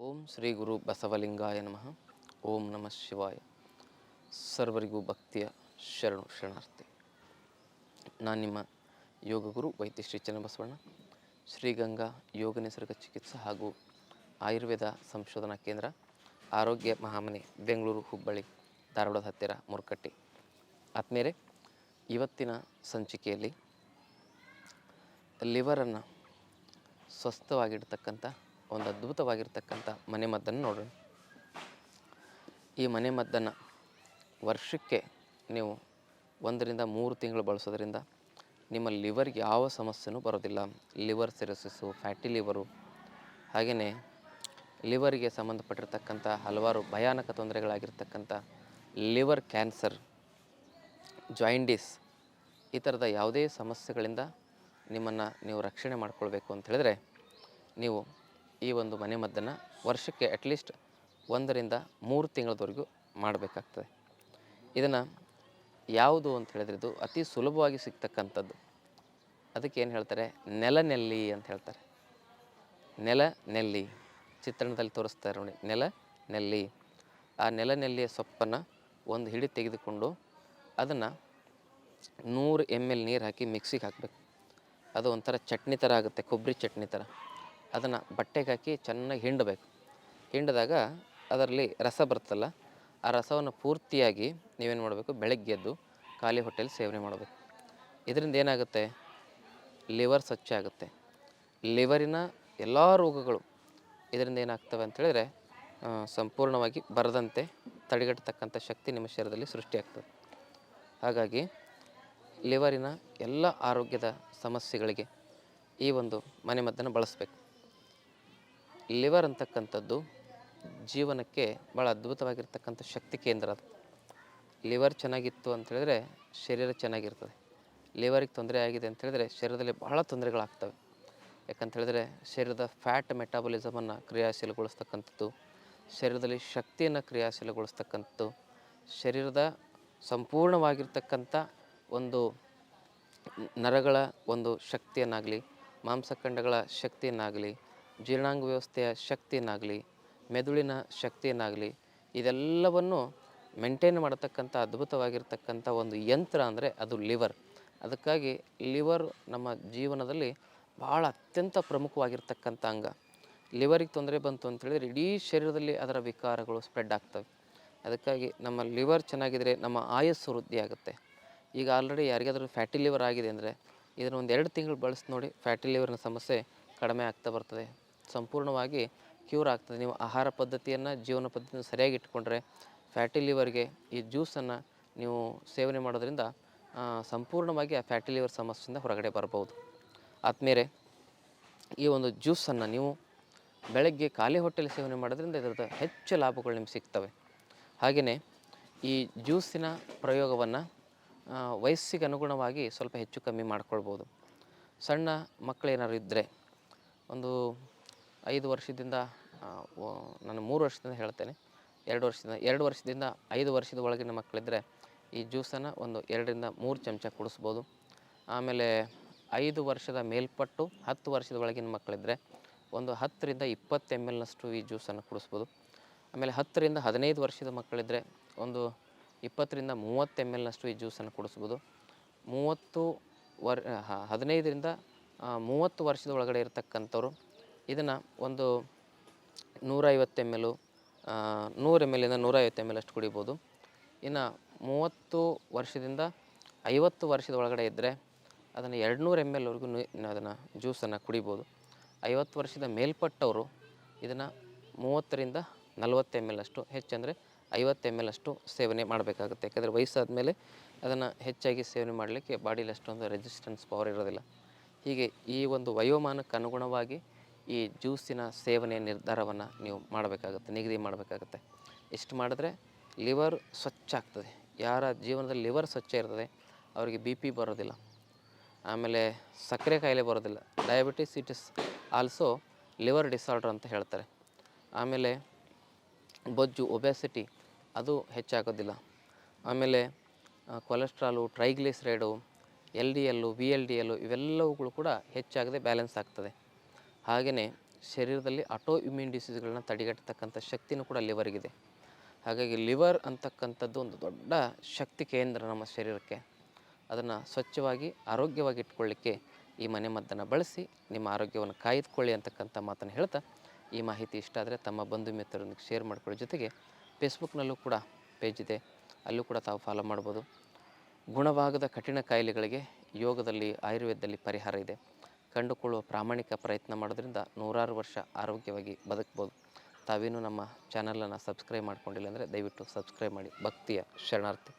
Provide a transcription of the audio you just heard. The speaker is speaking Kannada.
ಓಂ ಶ್ರೀ ಗುರು ಬಸವಲಿಂಗಾಯ ನಮಃ. ಓಂ ನಮಃ ಶಿವಾಯ. ಸರ್ವರಿಗೂ ಭಕ್ತಿಯ ಶರಣು ಶರಣಾರ್ಥಿ. ನಾನು ನಿಮ್ಮ ಯೋಗ ಗುರು ವೈದ್ಯ ಶ್ರೀ ಚನ್ನಬಸವಣ್ಣ ಶ್ರೀಗಂಗಾ ಯೋಗ ನಿಸರ್ಗ ಚಿಕಿತ್ಸಾ ಹಾಗೂ ಆಯುರ್ವೇದ ಸಂಶೋಧನಾ ಕೇಂದ್ರ, ಆರೋಗ್ಯ ಮಹಾಮನೆ, ಬೆಂಗಳೂರು ಹುಬ್ಬಳ್ಳಿ, ಧಾರವಾಡದ ಹತ್ತಿರ ಮುರ್ಕಟ್ಟಿ. ಆದಮೇಲೆ ಇವತ್ತಿನ ಸಂಚಿಕೆಯಲ್ಲಿ ಲಿವರನ್ನು ಸ್ವಸ್ಥವಾಗಿಡ್ತಕ್ಕಂಥ ಒಂದು ಅದ್ಭುತವಾಗಿರ್ತಕ್ಕಂಥ ಮನೆಮದ್ದನ್ನು ನೋಡೋಣ ಈ ಮನೆಮದ್ದನ್ನು ವರ್ಷಕ್ಕೆ ನೀವು ಒಂದರಿಂದ ಮೂರು ತಿಂಗಳು ಬಳಸೋದ್ರಿಂದ ನಿಮ್ಮ ಲಿವರ್ಗೆ ಯಾವ ಸಮಸ್ಯೆನೂ ಬರೋದಿಲ್ಲ. ಲಿವರ್ ಸಿರಸಿಸು, ಫ್ಯಾಟಿ ಲಿವರು ಹಾಗೆಯೇ ಲಿವರ್ಗೆ ಸಂಬಂಧಪಟ್ಟಿರ್ತಕ್ಕಂಥ ಹಲವಾರು ಭಯಾನಕ ತೊಂದರೆಗಳಾಗಿರ್ತಕ್ಕಂಥ ಲಿವರ್ ಕ್ಯಾನ್ಸರ್, ಜಾಯಿಂಡಿಸ್, ಈ ಥರದ ಯಾವುದೇ ಸಮಸ್ಯೆಗಳಿಂದ ನಿಮ್ಮನ್ನು ನೀವು ರಕ್ಷಣೆ ಮಾಡಿಕೊಳ್ಬೇಕು ಅಂತ ಹೇಳಿದ್ರೆ ನೀವು ಈ ಒಂದು ಮನೆಮದ್ದನ್ನು ವರ್ಷಕ್ಕೆ ಅಟ್ಲೀಸ್ಟ್ ಒಂದರಿಂದ ಮೂರು ತಿಂಗಳವರೆಗೂ ಮಾಡಬೇಕಾಗ್ತದೆ. ಇದನ್ನು ಯಾವುದು ಅಂತ ಹೇಳಿದ್ರೆ ಇದು ಅತಿ ಸುಲಭವಾಗಿ ಸಿಗ್ತಕ್ಕಂಥದ್ದು. ಅದಕ್ಕೆ ಏನು ಹೇಳ್ತಾರೆ? ನೆಲನೆಲ್ಲಿ ಅಂತ ಹೇಳ್ತಾರೆ. ನೆಲ ನೆಲ್ಲಿ ಚಿತ್ರಣದಲ್ಲಿ ತೋರಿಸ್ತಾರೆ ನೋಡಿ ನೆಲ ನೆಲ್ಲಿ ಆ ನೆಲ ನೆಲ್ಲಿಯ ಸೊಪ್ಪನ್ನು ಒಂದು ಹಿಡಿ ತೆಗೆದುಕೊಂಡು ಅದನ್ನು ನೂರು ಎಂ ಎಲ್ ನೀರು ಹಾಕಿ ಮಿಕ್ಸಿಗೆ ಹಾಕಬೇಕು. ಅದು ಒಂಥರ ಚಟ್ನಿ ಥರ ಆಗುತ್ತೆ ಕೊಬ್ಬರಿ ಚಟ್ನಿ ಥರ ಅದನ್ನು ಬಟ್ಟೆಗೆ ಹಾಕಿ ಚೆನ್ನಾಗಿ ಹಿಂಡಬೇಕು. ಹಿಂಡಿದಾಗ ಅದರಲ್ಲಿ ರಸ ಬರುತ್ತಲ್ಲ, ಆ ರಸವನ್ನು ಪೂರ್ತಿಯಾಗಿ ನೀವೇನು ಮಾಡಬೇಕು, ಬೆಳಗ್ಗೆ ಎದ್ದು ಖಾಲಿ ಹೊಟ್ಟೆಲಿ ಸೇವನೆ ಮಾಡಬೇಕು. ಇದರಿಂದ ಏನಾಗುತ್ತೆ? ಲಿವರ್ ಸ್ವಚ್ಛ ಆಗುತ್ತೆ. ಲಿವರಿನ ಎಲ್ಲ ರೋಗಗಳು ಇದರಿಂದ ಏನಾಗ್ತವೆ ಅಂತ ಹೇಳಿದ್ರೆ ಸಂಪೂರ್ಣವಾಗಿ ಬರದಂತೆ ತಡೆಗಟ್ಟತಕ್ಕಂಥ ಶಕ್ತಿ ನಿಮ್ಮ ಶರೀರದಲ್ಲಿ ಸೃಷ್ಟಿಯಾಗ್ತದೆ ಹಾಗಾಗಿ ಲಿವರಿನ ಎಲ್ಲ ಆರೋಗ್ಯದ ಸಮಸ್ಯೆಗಳಿಗೆ ಈ ಒಂದು ಮನೆಮದ್ದನ್ನು ಬಳಸಬೇಕು. ಲಿವರ್ ಅಂತಕ್ಕಂಥದ್ದು ಜೀವನಕ್ಕೆ ಭಾಳ ಅದ್ಭುತವಾಗಿರ್ತಕ್ಕಂಥ ಶಕ್ತಿ ಕೇಂದ್ರ ಅದು. ಲಿವರ್ ಚೆನ್ನಾಗಿತ್ತು ಅಂತ ಹೇಳಿದ್ರೆ ಶರೀರ ಚೆನ್ನಾಗಿರ್ತದೆ. ಲಿವರಿಗೆ ತೊಂದರೆ ಆಗಿದೆ ಅಂತ ಹೇಳಿದ್ರೆ ಶರೀರದಲ್ಲಿ ಬಹಳ ತೊಂದರೆಗಳಾಗ್ತವೆ. ಯಾಕಂತ ಹೇಳಿದ್ರೆ ಶರೀರದ ಫ್ಯಾಟ್ ಮೆಟಾಬಲಿಸಮನ್ನು ಕ್ರಿಯಾಶೀಲಗೊಳಿಸ್ತಕ್ಕಂಥದ್ದು, ಶರೀರದಲ್ಲಿ ಶಕ್ತಿಯನ್ನು ಕ್ರಿಯಾಶೀಲಗೊಳಿಸ್ತಕ್ಕಂಥದ್ದು, ಶರೀರದ ಸಂಪೂರ್ಣವಾಗಿರ್ತಕ್ಕಂಥ ಒಂದು ನರಗಳ ಒಂದು ಶಕ್ತಿಯನ್ನಾಗಲಿ, ಮಾಂಸಖಂಡಗಳ ಶಕ್ತಿಯನ್ನಾಗಲಿ ಜೀರ್ಣಾಂಗ ವ್ಯವಸ್ಥೆಯ ಶಕ್ತಿಯನ್ನಾಗಲಿ, ಮೆದುಳಿನ ಶಕ್ತಿಯನ್ನಾಗಲಿ, ಇದೆಲ್ಲವನ್ನು ಮೇಂಟೈನ್ ಮಾಡತಕ್ಕಂಥ ಅದ್ಭುತವಾಗಿರ್ತಕ್ಕಂಥ ಒಂದು ಯಂತ್ರ ಅಂದರೆ ಅದು ಲಿವರ್ ಅದಕ್ಕಾಗಿ ಲಿವರ್ ನಮ್ಮ ಜೀವನದಲ್ಲಿ ಭಾಳ ಅತ್ಯಂತ ಪ್ರಮುಖವಾಗಿರ್ತಕ್ಕಂಥ ಅಂಗ. ಲಿವರಿಗೆ ತೊಂದರೆ ಬಂತು ಅಂತೇಳಿದರೆ ಇಡೀ ಶರೀರದಲ್ಲಿ ಅದರ ವಿಕಾರಗಳು ಸ್ಪ್ರೆಡ್ ಆಗ್ತವೆ. ಅದಕ್ಕಾಗಿ ನಮ್ಮ ಲಿವರ್ ಚೆನ್ನಾಗಿದ್ದರೆ ನಮ್ಮ ಆಯಸ್ಸು ವೃದ್ಧಿ ಆಗುತ್ತೆ ಈಗ ಆಲ್ರೆಡಿ ಯಾರಿಗಾದರೂ ಫ್ಯಾಟಿ ಲಿವರ್ ಆಗಿದೆ ಅಂದರೆ ಇದನ್ನು ಒಂದು ಎರಡು ತಿಂಗಳು ಬಳಸಿ ನೋಡಿ ಫ್ಯಾಟಿ ಲಿವರ್ನ ಸಮಸ್ಯೆ ಕಡಿಮೆ ಆಗ್ತಾ ಬರ್ತದೆ. ಸಂಪೂರ್ಣವಾಗಿ ಕ್ಯೂರ್ ಆಗ್ತದೆ. ನೀವು ಆಹಾರ ಪದ್ಧತಿಯನ್ನು, ಜೀವನ ಪದ್ಧತಿಯನ್ನು ಸರಿಯಾಗಿ ಇಟ್ಕೊಂಡ್ರೆ ಫ್ಯಾಟಿ ಲಿವರ್ಗೆ ಈ ಜ್ಯೂಸನ್ನು ನೀವು ಸೇವನೆ ಮಾಡೋದ್ರಿಂದ ಸಂಪೂರ್ಣವಾಗಿ ಆ ಫ್ಯಾಟಿ ಲಿವರ್ ಸಮಸ್ಯೆಯಿಂದ ಹೊರಗಡೆ ಬರಬಹುದು. ಆದಮೇಲೆ ಈ ಒಂದು ಜ್ಯೂಸನ್ನು ನೀವು ಬೆಳಗ್ಗೆ ಖಾಲಿ ಹೊಟ್ಟೆಲಿ ಸೇವನೆ ಮಾಡೋದ್ರಿಂದ ಇದರದ ಹೆಚ್ಚು ಲಾಭಗಳು ನಿಮ್ಗೆ ಸಿಗ್ತವೆ. ಹಾಗೆಯೇ ಈ ಜ್ಯೂಸಿನ ಪ್ರಯೋಗವನ್ನು ವಯಸ್ಸಿಗೆ ಅನುಗುಣವಾಗಿ ಸ್ವಲ್ಪ ಹೆಚ್ಚು ಕಮ್ಮಿ ಮಾಡ್ಕೊಳ್ಬೋದು ಸಣ್ಣ ಮಕ್ಕಳೇನಾದ್ರು ಇದ್ದರೆ ಒಂದು ಐದು ವರ್ಷದಿಂದ ನಾನು ಮೂರು ವರ್ಷದಿಂದ ಹೇಳ್ತೇನೆ. ಎರಡು ವರ್ಷದಿಂದ ಎರಡು ವರ್ಷದಿಂದ ಐದು ವರ್ಷದ ಒಳಗಿನ ಮಕ್ಕಳಿದ್ದರೆ ಈ ಜ್ಯೂಸನ್ನು ಒಂದು ಎರಡರಿಂದ ಮೂರು ಚಮಚ ಕುಡಿಸ್ಬೋದು. ಆಮೇಲೆ ಐದು ವರ್ಷದ ಮೇಲ್ಪಟ್ಟು ಹತ್ತು ವರ್ಷದ ಒಳಗಿನ ಮಕ್ಕಳಿದ್ದರೆ ಒಂದು ಹತ್ತರಿಂದ ಇಪ್ಪತ್ತು ಎಂ ಎಲ್ನಷ್ಟು ಈ ಜ್ಯೂಸನ್ನು ಕುಡಿಸ್ಬೋದು. ಆಮೇಲೆ ಹತ್ತರಿಂದ ಹದಿನೈದು ವರ್ಷದ ಮಕ್ಕಳಿದ್ದರೆ ಒಂದು ಇಪ್ಪತ್ತರಿಂದ ಮೂವತ್ತು ಎಂ ಎಲ್ನಷ್ಟು ಈ ಜ್ಯೂಸನ್ನು ಕುಡಿಸ್ಬೋದು. ಮೂವತ್ತು ವರ್, ಹದಿನೈದರಿಂದ ಮೂವತ್ತು ವರ್ಷದ ಒಳಗಡೆ ಇರತಕ್ಕಂಥವ್ರು ಇದನ್ನು ಒಂದು ನೂರೈವತ್ತು ಎಂ ಎಲು ನೂರು ಎಂ ಎಲ್ಲಿಂದ ನೂರೈವತ್ತು ಎಂ ಎಲ್ ಅಷ್ಟು ಕುಡಿಬೋದು. ಇನ್ನು ಮೂವತ್ತು ವರ್ಷದಿಂದ ಐವತ್ತು ವರ್ಷದ ಒಳಗಡೆ ಇದ್ದರೆ ಅದನ್ನು ಎರಡು ನೂರು ಎಂ ಎಲ್ವರೆಗೂ ಅದನ್ನು ಜ್ಯೂಸನ್ನು ಕುಡಿಬೋದು. ಐವತ್ತು ವರ್ಷದ ಮೇಲ್ಪಟ್ಟವರು ಇದನ್ನು ಮೂವತ್ತರಿಂದ ನಲವತ್ತು ಎಂ ಎಲ್ ಅಷ್ಟು ಹೆಚ್ಚಂದರೆ ಐವತ್ತು ಎಂ ಎಲ್ ಅಷ್ಟು ಸೇವನೆ ಮಾಡಬೇಕಾಗುತ್ತೆ. ಯಾಕಂದರೆ ವಯಸ್ಸಾದ ಮೇಲೆ ಅದನ್ನು ಹೆಚ್ಚಾಗಿ ಸೇವನೆ ಮಾಡಲಿಕ್ಕೆ ಬಾಡಿಲಿ ಅಷ್ಟೊಂದು ರೆಸಿಸ್ಟೆನ್ಸ್ ಪವರ್ ಇರೋದಿಲ್ಲ. ಹೀಗೆ ಈ ಒಂದು ವಯೋಮಾನಕ್ಕೆ ಅನುಗುಣವಾಗಿ ಈ ಜ್ಯೂಸಿನ ಸೇವನೆಯ ನಿರ್ಧಾರವನ್ನು ನೀವು ಮಾಡಬೇಕಾಗುತ್ತೆ, ನಿಗದಿ ಮಾಡಬೇಕಾಗುತ್ತೆ. ಇಷ್ಟು ಮಾಡಿದ್ರೆ ಲಿವರ್ ಸ್ವಚ್ಛ ಆಗ್ತದೆ. ಯಾರ ಜೀವನದಲ್ಲಿ ಲಿವರ್ ಸ್ವಚ್ಛ ಇರ್ತದೆ, ಅವರಿಗೆ ಬಿ ಪಿ ಬರೋದಿಲ್ಲ. ಆಮೇಲೆ ಸಕ್ಕರೆ ಕಾಯಿಲೆ ಬರೋದಿಲ್ಲ. Diabetes it is also liver disorder ಅಂತ ಹೇಳ್ತಾರೆ. ಆಮೇಲೆ ಬೊಜ್ಜು ಒಬೆಸಿಟಿ ಅದು ಹೆಚ್ಚಾಗೋದಿಲ್ಲ. ಆಮೇಲೆ cholesterol triglyceride L D L V L D L ಇವೆಲ್ಲವುಗಳು ಕೂಡ ಹೆಚ್ಚಾಗದೆ ಬ್ಯಾಲೆನ್ಸ್ ಆಗ್ತದೆ. ಹಾಗೆಯೇ ಶರೀರದಲ್ಲಿ ಆಟೋ ಇಮ್ಯೂನ್ ಡಿಸೀಸ್ಗಳನ್ನ ತಡೆಗಟ್ಟತಕ್ಕಂಥ ಶಕ್ತಿನೂ ಕೂಡ ಲಿವರ್ಗಿದೆ ಹಾಗಾಗಿ ಲಿವರ್ ಅಂತಕ್ಕಂಥದ್ದು ಒಂದು ದೊಡ್ಡ ಶಕ್ತಿ ಕೇಂದ್ರ ನಮ್ಮ ಶರೀರಕ್ಕೆ. ಅದನ್ನು ಸ್ವಚ್ಛವಾಗಿ, ಆರೋಗ್ಯವಾಗಿ ಇಟ್ಕೊಳ್ಳಿಕ್ಕೆ ಈ ಮನೆಮದ್ದನ್ನು ಬಳಸಿ, ನಿಮ್ಮ ಆರೋಗ್ಯವನ್ನು ಕಾಯ್ದುಕೊಳ್ಳಿ ಅಂತಕ್ಕಂಥ ಮಾತನ್ನು ಹೇಳ್ತಾ ಈ ಮಾಹಿತಿ ಇಷ್ಟ ಆದರೆ ತಮ್ಮ ಬಂಧು ಮಿತ್ರರೊಂದಿಗೆ ಶೇರ್ ಮಾಡ್ಕೊಳ್ಳೋ ಜೊತೆಗೆ ಫೇಸ್ಬುಕ್ನಲ್ಲೂ ಕೂಡ ಪೇಜ್ ಇದೆ. ಅಲ್ಲೂ ಕೂಡ ತಾವು ಫಾಲೋ ಮಾಡ್ಬೋದು. ಗುಣವಾಗದ ಕಠಿಣ ಕಾಯಿಲೆಗಳಿಗೆ ಯೋಗದಲ್ಲಿ, ಆಯುರ್ವೇದದಲ್ಲಿ ಪರಿಹಾರ ಇದೆ. ಕಂಡುಕೊಳ್ಳುವ ಪ್ರಾಮಾಣಿಕ ಪ್ರಯತ್ನ ಮಾಡೋದ್ರಿಂದ ನೂರಾರು ವರ್ಷ ಆರೋಗ್ಯವಾಗಿ ಬದುಕ್ಬೋದು. ತಾವೇನು ನಮ್ಮ ಚಾನಲನ್ನು ಸಬ್ಸ್ಕ್ರೈಬ್ ಮಾಡ್ಕೊಂಡಿಲ್ಲ ಅಂದರೆ ದಯವಿಟ್ಟು ಸಬ್ಸ್ಕ್ರೈಬ್ ಮಾಡಿ. ಭಕ್ತಿಯ ಶರಣಾರ್ಥಿ.